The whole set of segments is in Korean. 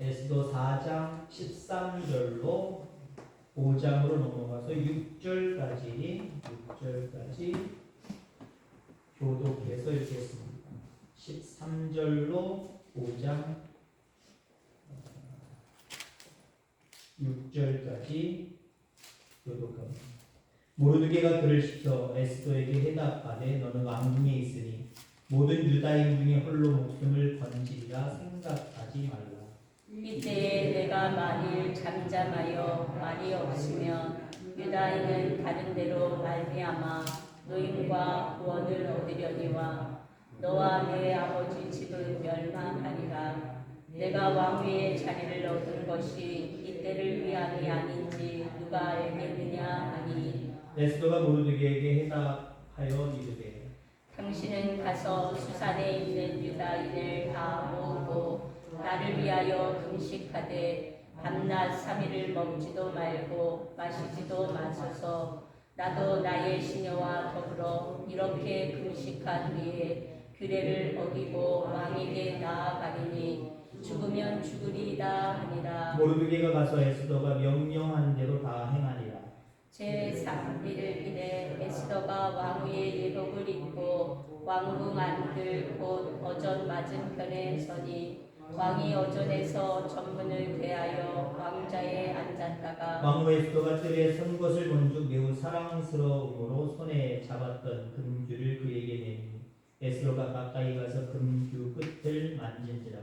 에스더 4장 13절로 5장으로 넘어가서 6절까지 6절까지 교독해서 읽겠습니다. 13절로 5장 6절까지 교독합니다. 모르드게가 그를 시켜 에스더에게 해답하되 너는 왕궁에 있으니 모든 유다인 중에 홀로 목숨을 건지리라 생각하지 말라. 이때에 내가 만일 잠잠하여 말이 없으면 유다인은 다른 데로 말미암아 노임과 구원을 얻으려니와 너와 내 아버지 집은 멸망하리라. 내가 왕위의 자리를 얻은 것이 이때를 위함이 아닌지 누가 알겠느냐 하니 에스더가 모르드게에게 해답하여 이르되 당신은 가서 수산에 있는 유다인을 다 모으고 나를 위하여 금식하되 밤낮 삼일을 먹지도 말고 마시지도 마소서 나도 나의 시녀와 더불어 이렇게 금식한 후에 규례를 어기고 왕에게 나아가리니 죽으면 죽으리다 하니라 모르드게가 가서 에스더가 명령한 대로 다 행하니라. 제 3일을 이래 에스더가 왕위의 예복을 입고 왕궁 안들 곧 어전 맞은편에 서니 왕이 어전에서 전문을 대하여 왕자에 앉았다가 왕후 에스더가 뜰에 선 것을 본즉 매우 사랑스러움으로 손에 잡았던 금규를 그에게 내니 에스더가 가까이 가서 금규 끝을 만진지라.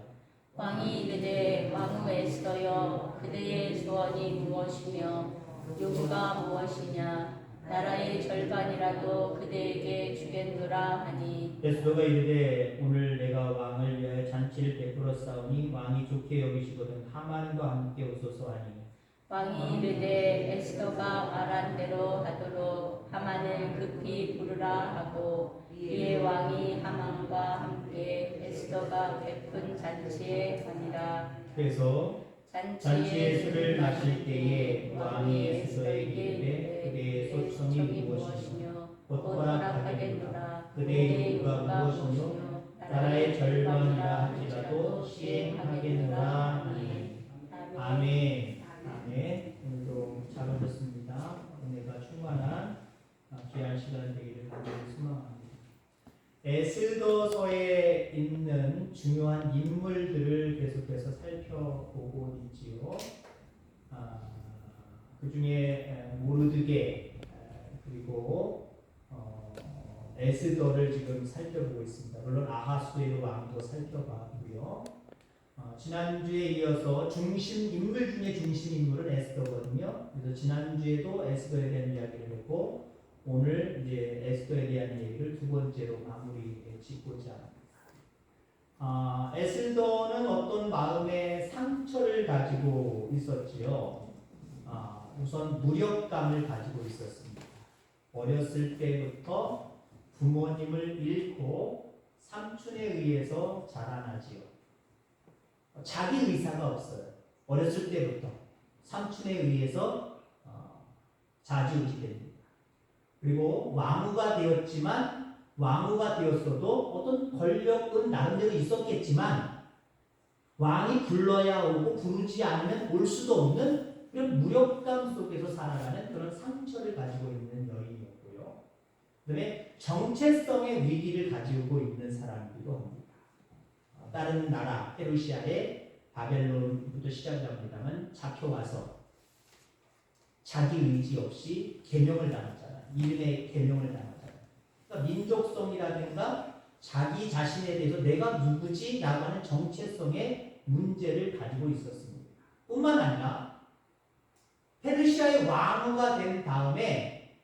왕이 이르되 왕후 에스더여 그대의 소원이 무엇이며 요구가 무엇이냐 나라의 절반이라도 그대에게 주겠노라 하니. 에스더가 이르되 오늘 내가 왕을 위하여 잔치를 베풀어 싸우니 왕이 좋게 여기시거든 하만과 함께 오소서 하니. 왕이 이르되 에스더가 말한 대로 하도록 하만을 급히 부르라 하고 이에 왕이 하만과 함께 에스더가 베푼 잔치에 가니라. 그래서 잔치의 술을 마실 때에 왕이 에스더에게 이르되 그대의 소청이 무엇이며 곧 허락하겠노라. 그대의 요구가 무엇이며 나라의 절반이라 할지라도 시행하겠노라. 아멘. 아멘. 오늘도 잘 오셨습니다. 은혜가 충만한 아, 귀한 시간 되기를 소망합니다 에스더서에 있는 중요한 인물들을 계속해서 살펴보고 있지요 아, 그 중에 모르드게 에, 그리고 어, 에스더를 지금 살펴보고 있습니다. 물론 아하수에로 왕도 살펴봤고요. 어, 지난주에 이어서 중심 인물 중에 중심 인물은 에스더거든요. 그래서 지난주에도 에스더에 대한 이야기를 했고 오늘 이제 에스더에 대한 얘기를 두 번째로 마무리 짓고자 합니다. 아, 에스더는 어떤 마음의 상처를 가지고 있었지요. 아, 우선 무력감을 가지고 있었습니다. 어렸을 때부터 부모님을 잃고 삼촌에 의해서 자라나지요. 자기 의사가 없어요. 어렸을 때부터 삼촌에 의해서 어, 자지우지 됩니다. 그리고 왕후가 되었지만 왕후가 되었어도 어떤 권력은 나름대로 있었겠지만 왕이 불러야 오고 부르지 않으면 올 수도 없는 그런 무력감 속에서 살아가는 그런 상처를 가지고 있는 여인이었고요. 그다음에 정체성의 위기를 가지고 있는 사람이기도 합니다. 어, 다른 나라 페르시아의 바벨론부터 시작합니다만 잡혀와서 자기 의지 없이 계명을 당했잖아요. 이름의 계명을 당하잖아요. 그러니까 민족성이라든가 자기 자신에 대해서 내가 누구지? 라고 하는 정체성의 문제를 가지고 있었습니다. 뿐만 아니라 페르시아의 왕후가 된 다음에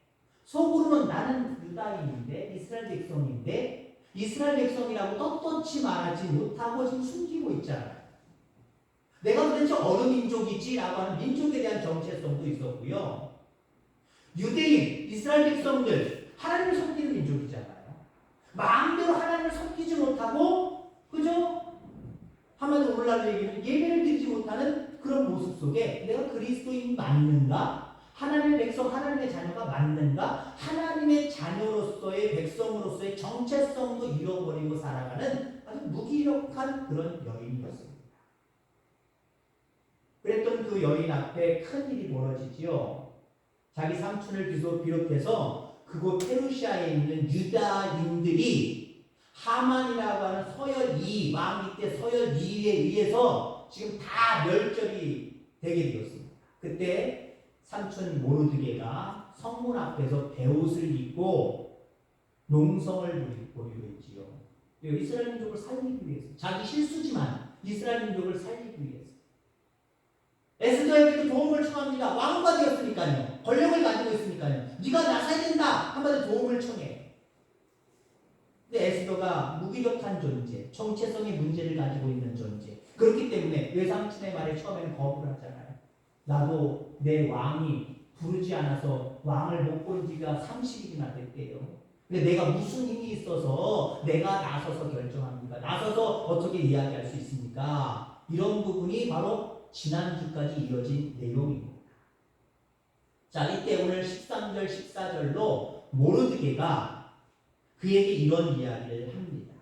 속으로는 나는 유다인인데 이스라엘 백성인데 이스라엘 백성이라고 떳떳이 말하지 못하고 지금 숨기고 있잖아요. 내가 도대체 어느 민족이지라고 하는 민족에 대한 정체성도 있었고요. 유대인, 이스라엘 백성들 하나님을 섬기는 민족이잖아요. 마음대로 하나님을 섬기지 못하고 그죠? 한마디로 오늘날 얘기는 예배를 드리지 못하는 그런 모습 속에 내가 그리스도인이 맞는가? 하나님의 백성, 하나님의 자녀가 맞는가? 하나님의 자녀로서의 백성으로서의 정체성도 잃어버리고 살아가는 아주 무기력한 그런 여인이었습니다. 그랬던 그 여인 앞에 큰 일이 벌어지지요. 자기 삼촌을 비롯- 비롯해서 그곳 페르시아에 있는 유다인들이 하만이라고 하는 서열 2, 왕 밑에 서열 2에 의해서 지금 다 멸절이 되게 되었습니다. 그때 삼촌 모르드게가 성문 앞에서 베옷을 입고 농성을 벌이고 있지요. 이스라엘 민족을 살리기 위해서 자기 실수지만 이스라엘 민족을 살리기 위해서 에스더에게도 도움을 청합니다. 왕과 되었으니까요. 권력을 가지고 있으니까요. 네가 나서야 된다. 한마디 도움을 청해. 근데 에스더가 무기력한 존재, 정체성의 문제를 가지고 있는 존재. 그렇기 때문에 외삼촌의 말에 처음에는 거부를 하잖아요. 나도 내 왕이 부르지 않아서 왕을 못 본 지가 30일이나 됐대요. 근데 내가 무슨 힘이 있어서 내가 나서서 결정합니까? 나서서 어떻게 이야기할 수 있습니까? 이런 부분이 바로 지난주까지 이어진 내용입니다. 자, 이때 오늘 13절, 14절로 모르드게가 그에게 이런 이야기를 합니다.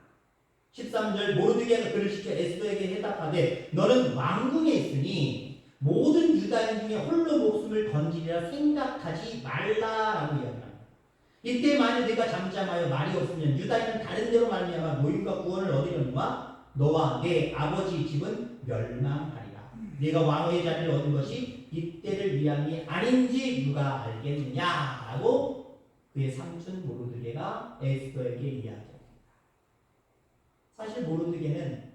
13절 모르드게가 그를 시켜 에스더에게 해답하되 너는 왕궁에 있으니 모든 유다인 중에 홀로 목숨을 건지리라 생각하지 말라라고 이야기합니다. 이때 만일 네가 잠잠하여 말이 없으면 유다인은 다른 데로 말미암아 모임과 구원을 얻으려니와 너와 내 아버지 집은 멸망하리라. 네가 왕의 자리를 얻은 것이 이때를 위함이 아닌지 누가 알겠느냐라고 그의 삼촌 모르드게가 에스더에게 이야기합니다. 사실 모르드게는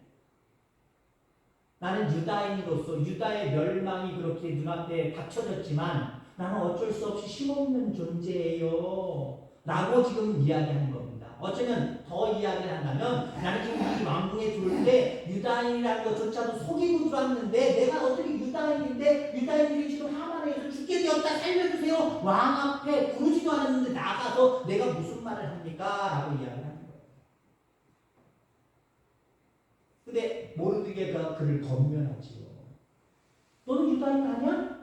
나는 유다인으로서 유다의 멸망이 그렇게 눈앞에 닥쳐졌지만 나는 어쩔 수 없이 힘없는 존재예요. 라고 지금 이야기하는 겁니다. 어쩌면 더 이야기를 한다면 나는 지금 이 왕궁에 들어올 때 유다인이라는 것조차도 속이고 들어왔는데 내가 어떻게 유다인인데 유다인들이 지금 하만에서 죽게 되었다 살려주세요. 왕 앞에 부르지도 않았는데 나가서 내가 무슨 말을 합니까? 라고 이야기하는 거예요. 근데 모르드게가 그를 건면하지요. 너는 유다인 아니야?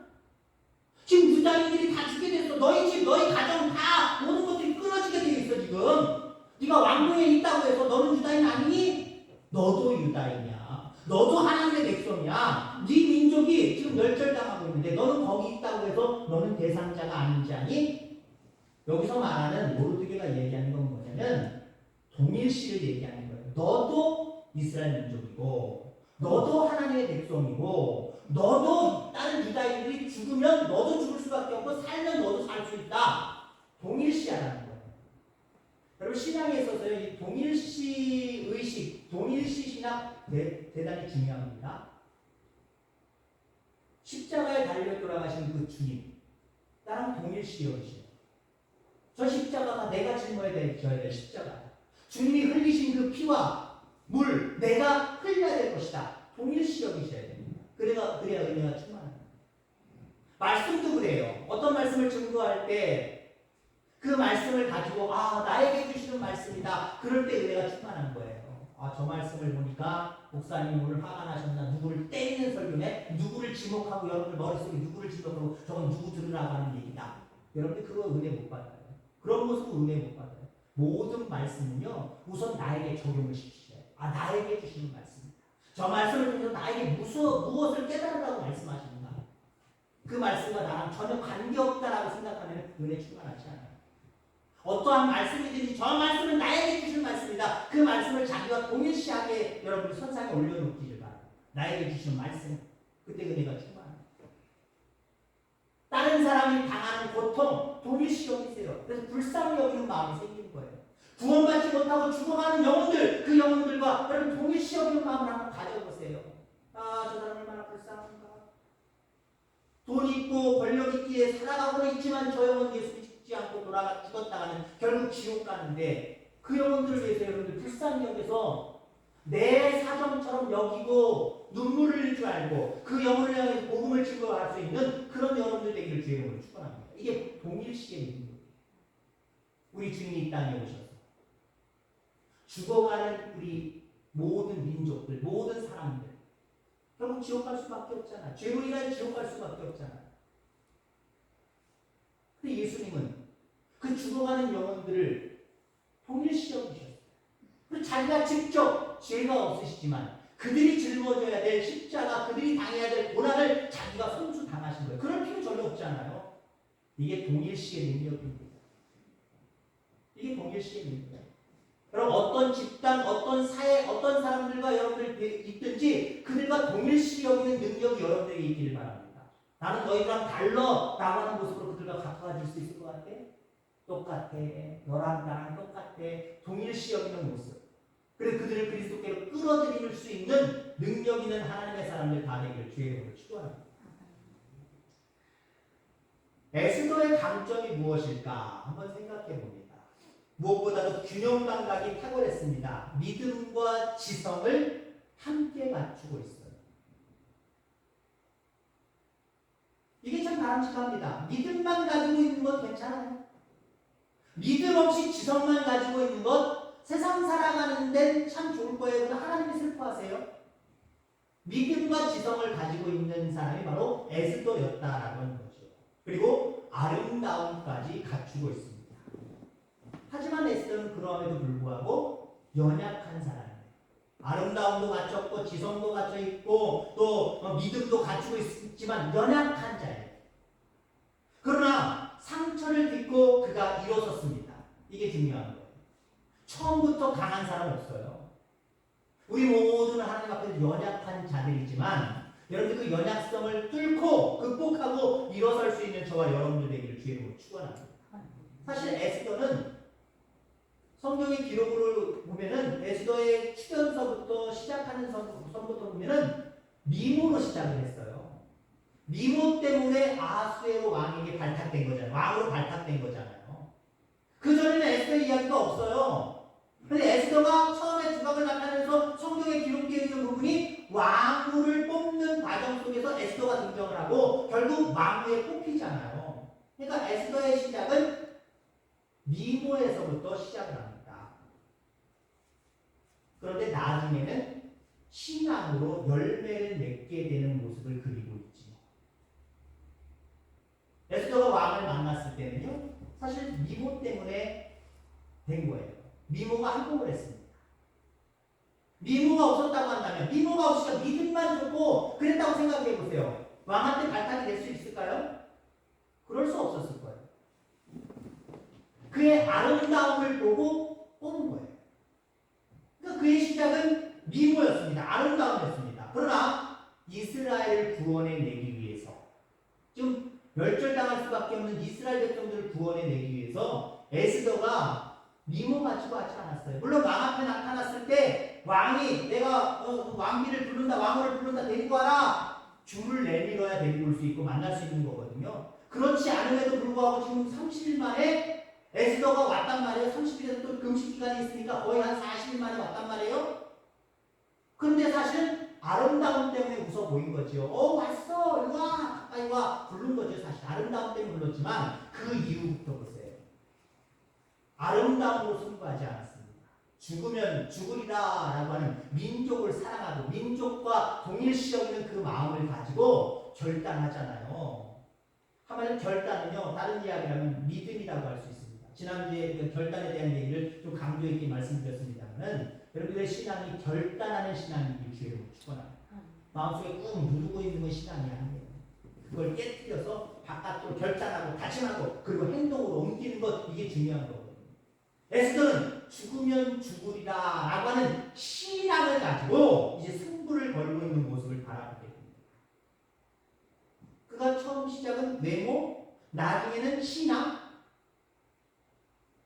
지금 유다인들이 다 죽게 됐어. 너희 집, 너희 가정 다 모든 것들이 끊어지게 되어 있어 지금. 네가 왕궁에 있다고 해서 너는 유다인 아니니? 너도 유다인이야. 너도 하나님의 백성이야. 네 민족이 지금 멸절당하고 있는데 너는 거기 있다고 해서 너는 대상자가 아닌지 아니? 여기서 말하는 모르드게가 얘기하는 건 뭐냐면 동일시를 얘기하는 거예요. 너도 이스라엘 민족이고 너도 하나님의 백성이고 너도 다른 유다인들이 죽으면 너도 죽을 수밖에 없고 살면 너도 살 수 있다. 동일시하라는 거예요. 여러분 신앙에 있어서요 이 동일시 의식, 동일시 신학 대, 대단히 중요합니다. 십자가에 달려 돌아가신 그 주님, 나랑 동일시 여기시요. 저 십자가가 내가 짊어야 될 십자가. 주님이 흘리신 그 피와 물, 내가 흘려야 될 것이다. 동일시 여기셔야 됩니다. 그래야 그래야 은혜가 충만합니다. 말씀도 그래요. 어떤 말씀을 증거할 때 그 말씀을 가지고 아 나에게 주시는 말씀이다. 그럴 때 은혜가 충만한 거예요. 아 저 말씀을 보니까 목사님 오늘 화가 나셨나 누구를 때리는 설교네 누구를 지목하고 여러분들 머릿속에 누구를 지목하고 저건 누구 들으라고 하는 얘기다. 여러분들 그거 은혜 못 받아요. 그런 모습은 은혜 못 받아요. 모든 말씀은요 우선 나에게 적용을 시키셔야 돼요. 아 나에게 주시는 말씀이다. 저 말씀을 통해서 나에게 무슨 무엇을 깨달으라고 말씀하시는가? 그 말씀과 나랑 전혀 관계없다라고 생각하면 은혜 충만하지 않아요. 어떠한 말씀이든지 저 말씀은 나에게 주신 말씀이다. 그 말씀을 자기와 동일시하게 여러분이 선상에 올려놓기를 바랍니다. 나에게 주시는 말씀. 그때 은혜가 충만합니다. 다른 사람이 당하는 고통 동일시 여기세요. 그래서 불쌍히 여기는 마음이 생기는 거예요. 구원받지 못하고 죽어가는 영혼들 그 영혼들과 여러분 동일시 여기는 마음을 한번 가져보세요. 아 저 사람 얼마나 불쌍한가. 돈 있고 권력 있기에 살아가고는 있지만 저 영혼 예수 믿지 않고 돌아가 죽었다가는 결국 지옥 가는데 그 영혼들을 위해서 여러분들 불쌍히 여겨서 내 사정처럼 여기고 눈물을 흘릴 줄 알고 그 영혼을 향해 복음을 증거할 수 있는 그런 영혼들 되기를 주의 이름으로 축원합니다. 이게 동일시에 있는 거예요. 우리 주님이 이 땅에 오셔서 죽어가는 우리 모든 민족들, 모든 사람들 결국 지옥 갈 수밖에 없잖아. 죄로 인해 지옥 갈 수밖에 없잖아. 근데 예수님은 그 죽어가는 영혼들을 통일시켜주셨어요. 자기가 직접 죄가 없으시지만 그들이 짊어져야 될 십자가, 그들이 당해야 될 고난을 자기가 손수 당하신 거예요. 그럴 필요 전혀 없잖아요. 이게 동일시의 능력입니다. 이게 동일시의 능력. 그럼 어떤 집단, 어떤 사회, 어떤 사람들과 여러분들 있든지 그들과 동일시 여기는 능력이 여러분들에게 있기를 바랍니다. 나는 너희랑 달러 나가는 모습으로 그들과 가까워질 수 있을 것 같아? 똑같아. 너랑 나랑 똑같아. 동일시 여기는 모습. 그리고 그들을 그리스도께로 끌어들일 수 있는 능력 있는 하나님의 사람들 다 되기를 주의 이름으로 축원합니다. 에스더의 강점이 무엇일까? 한번 생각해 봅니다. 무엇보다도 균형 감각이 탁월했습니다. 믿음과 지성을 함께 갖추고 있어요. 이게 참 바람직합니다. 믿음만 가지고 있는 것 괜찮아요. 믿음 없이 지성만 가지고 있는 것 세상 살아가는 데는 참 좋을 거예요. 그러나 하나님이 슬퍼하세요. 믿음과 지성을 가지고 있는 사람이 바로 에스더였다라고 하는 거죠. 그리고 아름다움까지 갖추고 있습니다. 하지만 에스더는 그럼에도 불구하고 연약한 사람이에요. 아름다움도 갖췄고 지성도 갖춰 있고 또 어, 믿음도 갖추고 있지만 연약한 자예요. 그러나 상처를 딛고 그가 일어섰습니다. 이게 중요한 거예요. 처음부터 강한 사람 없어요. 우리 모두는 하나님 앞에 연약한 자들이지만 여러분 그 연약성을 뚫고 극복하고 일어설 수 있는 저와 여러분들 되기를 주의로 축원합니다. 사실 에스더는 성경의 기록으로 보면은 에스더의 출연서부터 시작하는 선- 선부터 보면은 미모로 시작을 했어요. 때문에 아수에로 왕에게 발탁된 거잖아요. 왕으로 발탁된 거잖아요. 그 전에는 에스더 이야기가 없어요. 근데 에스더가 처음에 두각을 나타내면서 성경에 기록되어 있는 부분이 왕후를 뽑는 과정 속에서 에스더가 등장을 하고 결국 왕후에 뽑히잖아요. 그러니까 에스더의 시작은 미모에서부터 시작을 합니다. 그런데 나중에는 신앙으로 열매를 맺게 되는 모습을 그리고. 에스더가 왕을 만났을 때는요, 사실 미모 때문에 된 거예요. 미모가 한복을 했습니다. 미모가 없었다고 한다면, 미모가 없으니까 믿음만 좋고 그랬다고 생각해 보세요. 왕한테 발탁이 될 수 있을까요? 그럴 수 없었을 거예요. 그의 아름다움을 보고 뽑은 거예요. 그러니까 그의 시작은 미모였습니다. 아름다움이었습니다. 그러나 내기 위해서 좀 멸절당할 수밖에 없는 이스라엘 백성들을 구원해 내기 위해서 에스더가 미모 가지고 하지 않았어요. 물론 왕 앞에 나타났을 때 왕이 내가 어, 왕비를 부른다, 왕후를 부른다, 데리고 와라. 줄을 내밀어야 데리고 올 수 있고 만날 수 있는 거거든요. 그렇지 않음에도 불구하고 지금 30일 만에 에스더가 왔단 말이에요. 30일에서 또 금식 기간이 있으니까 거의 한 40일 만에 왔단 말이에요. 그런데 사실은 아름다움 때문에 웃어 보인 거죠. 어 왔어, 이리 와, 와 부른 거죠. 사실 아름다움 때문에 불렀지만 그 이후부터 보세요. 아름다움으로 승부하지 않았습니다. 죽으면 죽으리라라고 하는 민족을 사랑하고 민족과 동일시 여기는 그 마음을 가지고 결단하잖아요. 한마디로 결단은요 다른 이야기라면 믿음이라고 할 수 있습니다. 지난주에 그 결단에 대한 얘기를 좀 강조 있게 말씀드렸습니다만은 여러분들의 신앙이 결단하는 신앙이기 주의로 축원합니다. 마음속에 꾹 누르고 있는 건 신앙이 아니에요. 그걸 깨뜨려서 바깥으로 결단하고 다짐하고 그리고 행동으로 옮기는 것 이게 중요한 거거든요. 에스더는 죽으면 죽으리라 라고 하는 신앙을 가지고 이제 승부를 걸고 있는 모습을 바라보게 됩니다. 그가 처음 시작은 외모, 나중에는 신앙,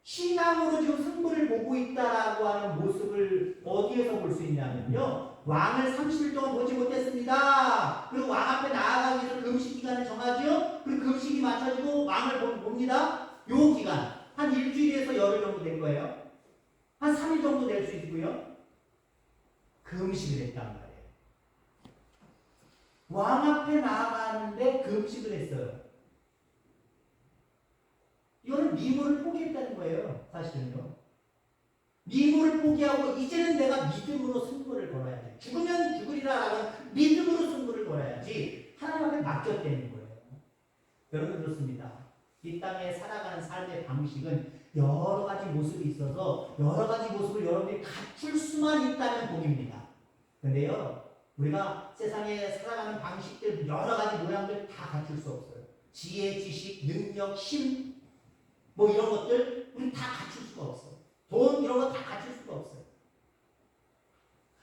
신앙으로 지금 승부를 보고 있다라고 하는 모습을 어디에서 볼 수 있냐면요. 왕을 30일 동안 보지 못했습니다. 그리고 왕 앞에 나아가기 위해서 금식 기간을 정하죠. 그리고 금식이 맞춰지고 왕을 보- 봅니다. 요 기간 한 일주일에서 열흘 정도 된 거예요. 한 3일 정도 될 수 있고요. 금식을 했단 말이에요. 왕 앞에 나아가는데 금식을 했어요. 이거는 미모를 포기했다는 거예요. 사실은요. 미모를 포기하고 이제는 내가 믿음으로 승부를 걸어야 돼. 죽으면 죽으리라라는 믿음으로 승부를 걸어야지 하나님 앞에 맡겼다는 거예요. 여러분 그렇습니다. 이 땅에 살아가는 삶의 방식은 여러 가지 모습이 있어서 여러 가지 모습을 여러분들이 갖출 수만 있다면 복입니다. 근데요, 우리가 세상에 살아가는 방식들 여러 가지 모양들 다 갖출 수 없어요. 지혜, 지식, 능력, 힘, 뭐 이런 것들 우리 다 갖출 수가 없어. 돈 이런 거 다 갖출 수가 없어요.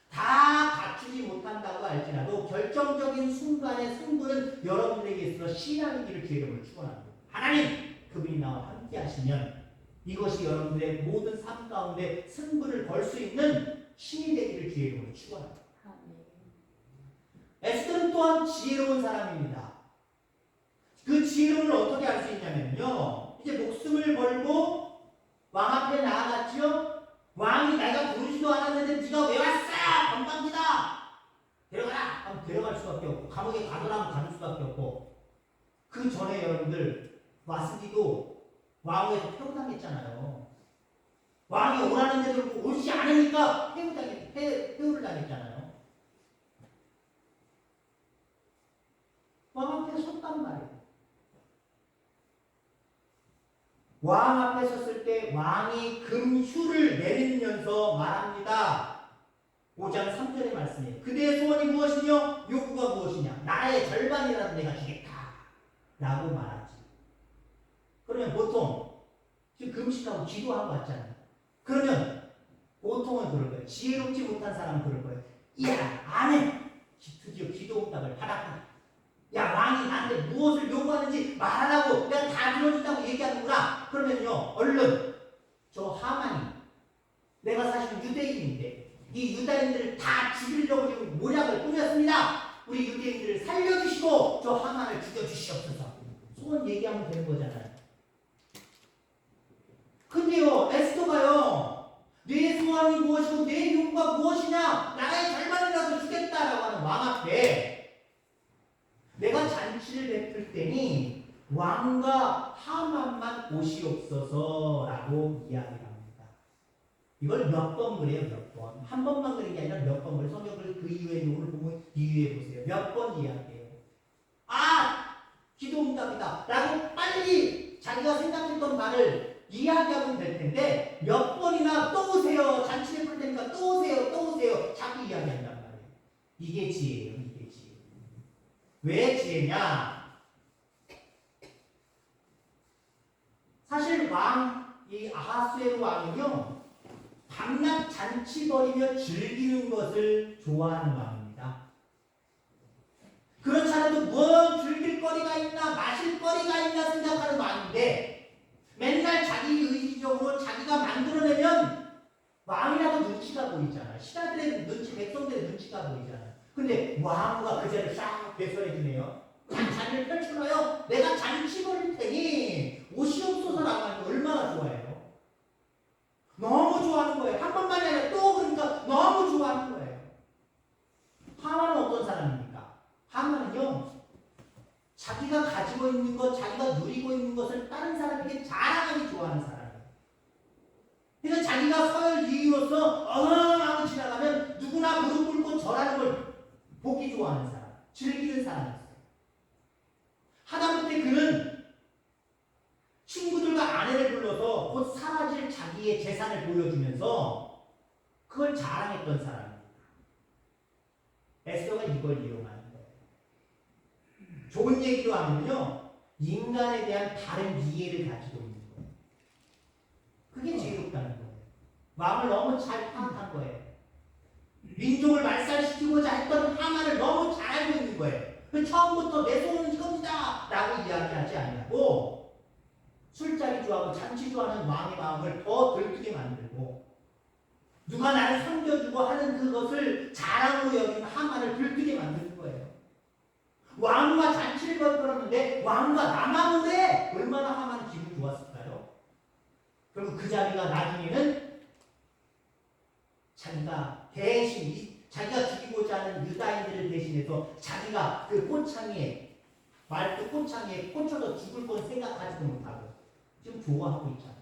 다 갖추지 못한다고 할지라도 결정적인 순간의 승부는 여러분에게 있어 신앙의 길을 기회를 축원합니다. 하나님 그분이 나와 함께 하시면 이것이 여러분들의 모든 삶 가운데 승부를 걸 수 있는 신이 되기를 기회로 축원합니다. 아멘. 에스더는 또한 지혜로운 사람입니다. 그 지혜로움을 어떻게 알 수 있냐면요. 이제 목숨을 걸고 왕 앞에 나아갔지요. 왕이 내가 부르지도 않았는데 네가 왜 왔어? 건방지다. 데려가라. 하면 데려갈 수밖에 없고 감옥에 가두라면 가둘 수밖에 없고 그 전에 여러분들 와스기도 왕에서 폐후당했잖아요. 왕이 오라는데도 옳지 않으니까 폐후당했, 폐, 폐후를 당했잖아요. 왕 앞에 섰단 말이에요. 왕 앞에 섰을 때 왕이 금휴를 내리면서 말합니다. 5장 3절의 말씀이에요. 그대의 소원이 무엇이며 요구가 무엇이냐? 나의 절반이라도 내가 주겠다. 라고 말하지. 그러면 보통 지금 금식하고 기도하고 왔잖아요. 그러면 보통은 그럴 거예요. 지혜롭지 못한 사람은 그럴 거예요. 야, 안 해. 드디어 기도 응답을 받았구나. 야 왕이 나한테 무엇을 요구하는지 말하라고 내가 다 들어준다고 얘기하는구나 그러면요 얼른 저 하만이 내가 사실 유대인인데 이 유다인들을 다 죽이려고 지금 모략을 꾸몄습니다. 우리 유대인들을 살려주시고 저 하만을 죽여주시옵소서. 소원 얘기하면 되는 거잖아요. 근데요 에스더가요 내 소원이 무엇이고 내 요구가 무엇이냐? 나의 절반이라도 주겠다라고 하는 왕 앞에 내가 잔치를 베풀 때니 왕과 하만만 오시옵소서라고 이야기합니다. 이걸 몇 번 그래요, 몇 번. 한 번만 그린 게 아니라 몇 번 그래요. 성경을 그 이후에 오늘 보면 이유에 보세요. 몇 번 이야기해요. 아! 기도 응답이다. 라고 빨리 자기가 생각했던 말을 이야기하면 될 텐데 몇 번이나 또 오세요. 잔치 베풀 테니까 또 오세요. 또 오세요. 자꾸 이야기한단 말이에요. 이게 지혜예요. 이게 지혜. 왜 지혜냐? 사실 왕, 이 아하수에로 왕은요, 밤낮 잔치 벌이며 즐기는 것을 좋아하는 왕입니다. 그렇지 않아도 뭘 즐길 거리가 있나, 마실 거리가 있나 생각하는 왕인데, 맨날 자기 의지적으로 자기가 만들어내면 왕이라도 눈치가 보이잖아. 신하들의 눈치, 백성들의 눈치가 보이잖아. 근데 왕후가 그 자리를 싹 배설해주네요. 자, 자리를 펼쳐놔요. 내가 잔치 벌일 테니 오시옵소서라고 하는 거 얼마나 좋아해요. 너무 좋아하는 거예요. 한 번만이 아니라 또 그러니까 너무 좋아하는 거예요. 하만은 어떤 사람입니까? 하만은요. 자기가 가지고 있는 것, 자기가 누리고 있는 것을 다른 사람에게 자랑하기 좋아하는 사람이에요. 그래서 자기가 서열 2위로서 어마하고 지나가면 누구나 무릎 꿇고 절하는 걸 보기 좋아하는 사람, 즐기는 사람이었어요. 하다못해 그는 친구들과 아내를 불러서 곧 사라질 자기의 재산을 보여주면서 그걸 자랑했던 사람입니다. 에스더가 이걸 이용하는 거예요. 좋은 얘기로 하면요, 인간에 대한 다른 이해를 가지고 있는 거예요. 그게 지혜롭다는 거예요. 마음을 너무 잘 파악한 거예요. 민족을 말살시키고자 했던 하만을 너무 잘 알고 있는 거예요. 그 처음부터 내 소원은 이겁니다. 라고 이야기하지 않냐고 술자리 좋아하고 잔치 좋아하는 왕의 마음을 더 들뜨게 만들고 누가 나를 섬겨주고 하는 그것을 자랑으로 여기는 하만을 들뜨게 만드는. 왕과 잔치를 벌였는데 왕과 오래 얼마나 하만은 기분 좋았을까요? 그럼 그 자리가 나중에는 자기가 대신 이- 자기가 죽이고자 하는 유다인들을 대신해서 자기가 그 꽃창에 말도 꽃창에 꽂혀서 죽을 건 생각하지도 못하고 지금 좋아하고 있잖아요.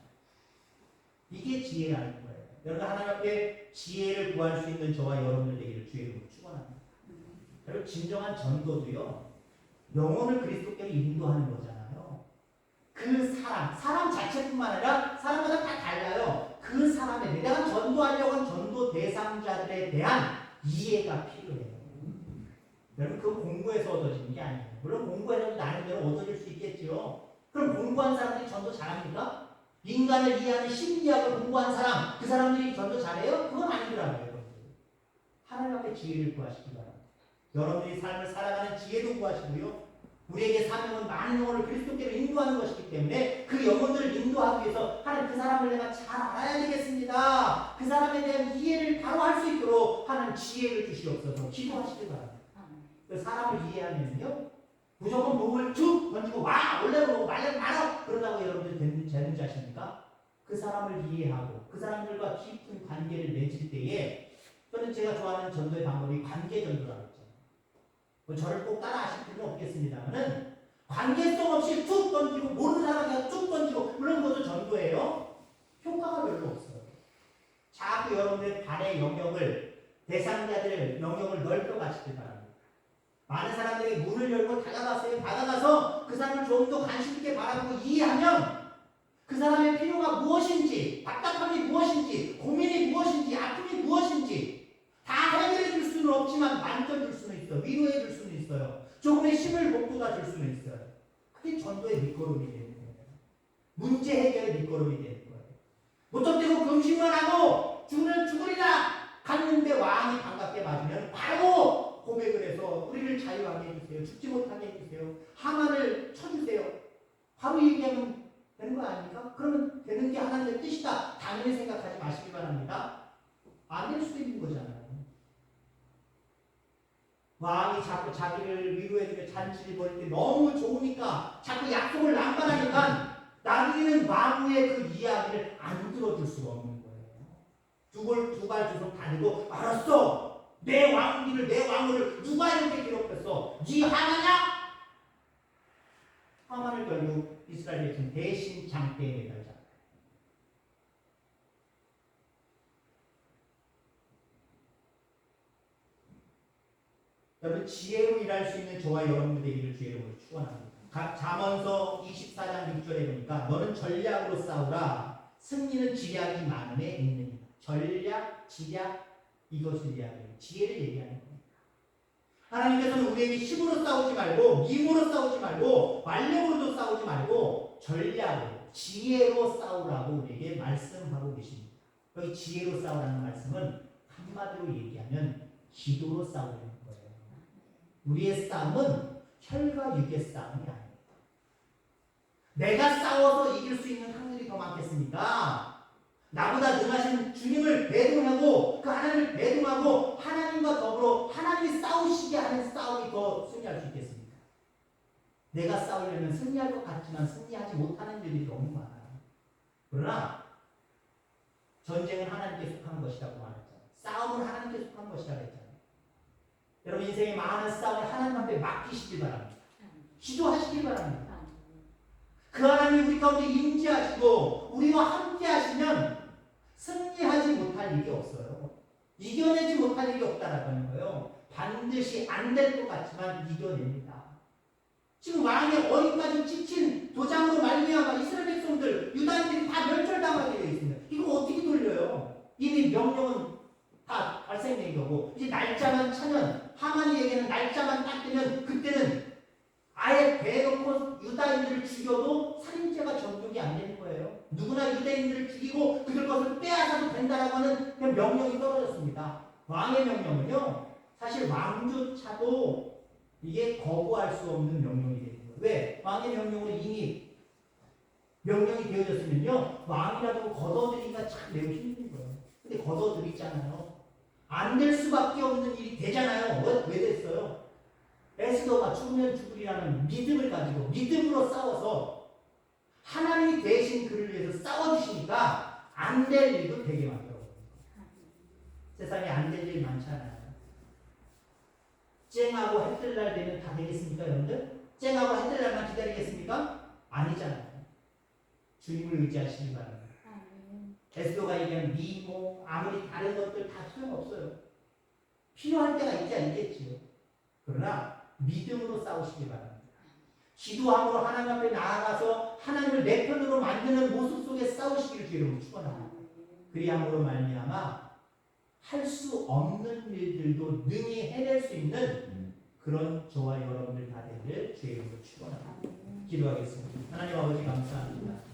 이게 지혜라는 거예요. 여러분 하나님 앞에 지혜를 구할 수 있는 저와 여러분들 되기를 주의 이름으로 축원합니다. 여러분 진정한 전도도요. 영혼을 그리스도께로 인도하는 거잖아요. 그 사람, 사람 자체뿐만 아니라 사람마다 다 달라요. 그 사람에 내가 전도하려고 한 전도 대상자들에 대한 이해가 필요해요. 여러분 그 공부에서 얻어지는 게 아니에요. 물론 공부해서 나름대로 얻어질 수 있겠지요. 그럼 공부한 사람들이 전도 잘합니까? 인간을 이해하는 심리학을 공부한 사람, 그 사람들이 전도 잘해요? 그건 아니더라고요. 하나님 앞에 지혜를 구하시기 바랍니다. 여러분들이 삶을 살아가는 지혜도 구하시고요. 우리에게 사명은 많은 영혼을 그리스도께로 인도하는 것이기 때문에 그 영혼들을 인도하기 위해서 하나님 그 사람을 내가 잘 알아야 되겠습니다. 그 사람에 대한 이해를 바로 할 수 있도록 하나님 지혜를 주시옵소서 기도하시기 바랍니다. 그 사람을 이해하면요. 무조건 몸을 툭 던지고 와뭐 말려 말어 그러다고 여러분들 되는, 되는 자십니까? 그 사람을 이해하고 그 사람들과 깊은 관계를 맺을 때에 저는 제가 좋아하는 전도의 방법이 관계 전도라고 했죠. 뭐 저를 꼭 따라 하실 필요는 없겠습니다만은 관계성 없이 툭 던지고 모르는 사람한테 툭 던지고 그런 것도 전도예요. 효과가 별로 없어요. 자꾸 여러분들의 발의 영역을 대상자들의 영역을 넓혀 가시길 바랍니다. 많은 사람들이 문을 열고 다가갔어요. 다가가서 그 사람을 좀 더 관심 있게 바라보고 이해하면 그 사람의 필요가 무엇인지, 답답함이 무엇인지, 고민이 무엇인지, 아픔이 무엇인지 다 해결해 줄 수는 없지만 만져줄 수는 있어요. 위로해 줄 수는 있어요. 조금의 힘을 북돋아 줄 수는 있어요. 그게 전도의 밑거름이 되는 거예요. 문제 해결의 밑거름이 되는 거예요. 무턱대고 금식만 하고 죽으면 죽으리라 갔는데 왕이 반갑게 맞으면 바로 고백을 해서 우리를 자유하게 해주세요. 죽지 못하게 해주세요. 하만을 쳐주세요. 바로 얘기하면 되는 거 아닙니까? 그러면 되는 게 하나님의 뜻이다. 당연히 생각하지 마시기 바랍니다. 안 될 수도 있는 거잖아요. 왕이 자꾸 자기를 위로해주며 잔치를 벌일 때 너무 좋으니까 자꾸 약속을 남발하니까 나중에는 왕후의 그 이야기를 안 들어줄 수가 없는 거예요. 두발두발 주석 다니고 알았어 내 왕비를 내 왕후를 누가 이렇게 괴롭혔어? 네 하나냐? 하만을 결국 이스라엘 백성 대신 장대에 매달자. 여러분 지혜로 일할 수 있는 저와 여러분들 되기를 주의 이름으로 축원합니다. 가- 잠언서 24장 6절에 보니까 너는 전략으로 싸우라 승리는 지략이 많음에 있느니라. 전략, 지략 이것을 이야기해요. 지혜를 얘기하는 겁니다. 하나님께서는 우리에게 힘으로 싸우지 말고 미움으로 싸우지 말고 말력으로도 싸우지 말고 전략으로 지혜로 싸우라고 우리에게 말씀하고 계십니다. 여기 지혜로 싸우라는 말씀은 한마디로 얘기하면 기도로 싸우는. 우리의 싸움은 혈과 육의 싸움이 아닙니다. 내가 싸워서 이길 수 있는 확률이 더 많겠습니까? 나보다 능하신 주님을 배동하고 그 하나님을 배동하고 하나님과 더불어 하나님이 싸우시게 하는 싸움이 더 승리할 수 있겠습니까? 내가 싸우려면 승리할 것 같지만 승리하지 못하는 일이 너무 많아요. 그러나 전쟁은 하나님께 속한 것이라고 말했잖아요. 싸움은 하나님께 속한 것이라고 했잖아요. 여러분 인생의 많은 싸움을 하나님 앞에 맡기시기 바랍니다. 기도하시기 바랍니다. 그 하나님이 우리 가운데 임재하시고 우리와 함께 하시면 승리하지 못할 일이 없어요. 이겨내지 못할 일이 없다라는 거예요. 반드시 안 될 것 같지만 이겨냅니다. 지금 왕의 어디까지 지친 도장으로 말미암아 이스라엘 백성들 유다인들이 다 멸절당하게 되어 있습니다. 이거 어떻게 돌려요? 이미 명령은 다 발생된 거고 이제 날짜만 차면 하만이에게는 날짜만 딱 되면 그때는 아예 대놓고 유다인들을 죽여도 살인죄가 적용이 안 되는 거예요. 누구나 유대인들을 죽이고 그들 것을 빼앗아도 된다라고 하는 그냥 명령이 떨어졌습니다. 왕의 명령은요, 사실 왕조차도 이게 거부할 수 없는 명령이 되는 거예요. 왜? 왕의 명령으로 이미 명령이 되어졌으면요, 왕이라도 걷어들이기가 참 매우 힘든 거예요. 근데 걷어들이잖아요. 안 될 수밖에 없는 일이 되잖아요. 왜, 왜 됐어요? 에스더가 죽으면 죽으리라는 믿음을 가지고 믿음으로 싸워서 하나님이 대신 그를 위해서 싸워주시니까 안 될 일도 되게 많더라고요. 세상에 안 될일 많잖아요. 쨍하고 해뜰 날 되면 다 되겠습니까, 여러분들? 쨍하고 해뜰 날만 기다리겠습니까? 아니잖아요. 주님을 의지하시기 바랍니다. 에스더가 얘기한 미모, 아무리 다른 것들 다 소용없어요. 필요할 때가 있지 않겠지요. 그러나 믿음으로 싸우시기 바랍니다. 기도함으로 하나님 앞에 나아가서 하나님을 내 편으로 만드는 모습 속에 싸우시기를 주의로 축원합니다. 그리함으로 말미암아 할 수 없는 일들도 능히 해낼 수 있는 그런 저와 여러분들 다 되기를 주의로 이름으로 축원합니다. 기도하겠습니다. 하나님 아버지 감사합니다.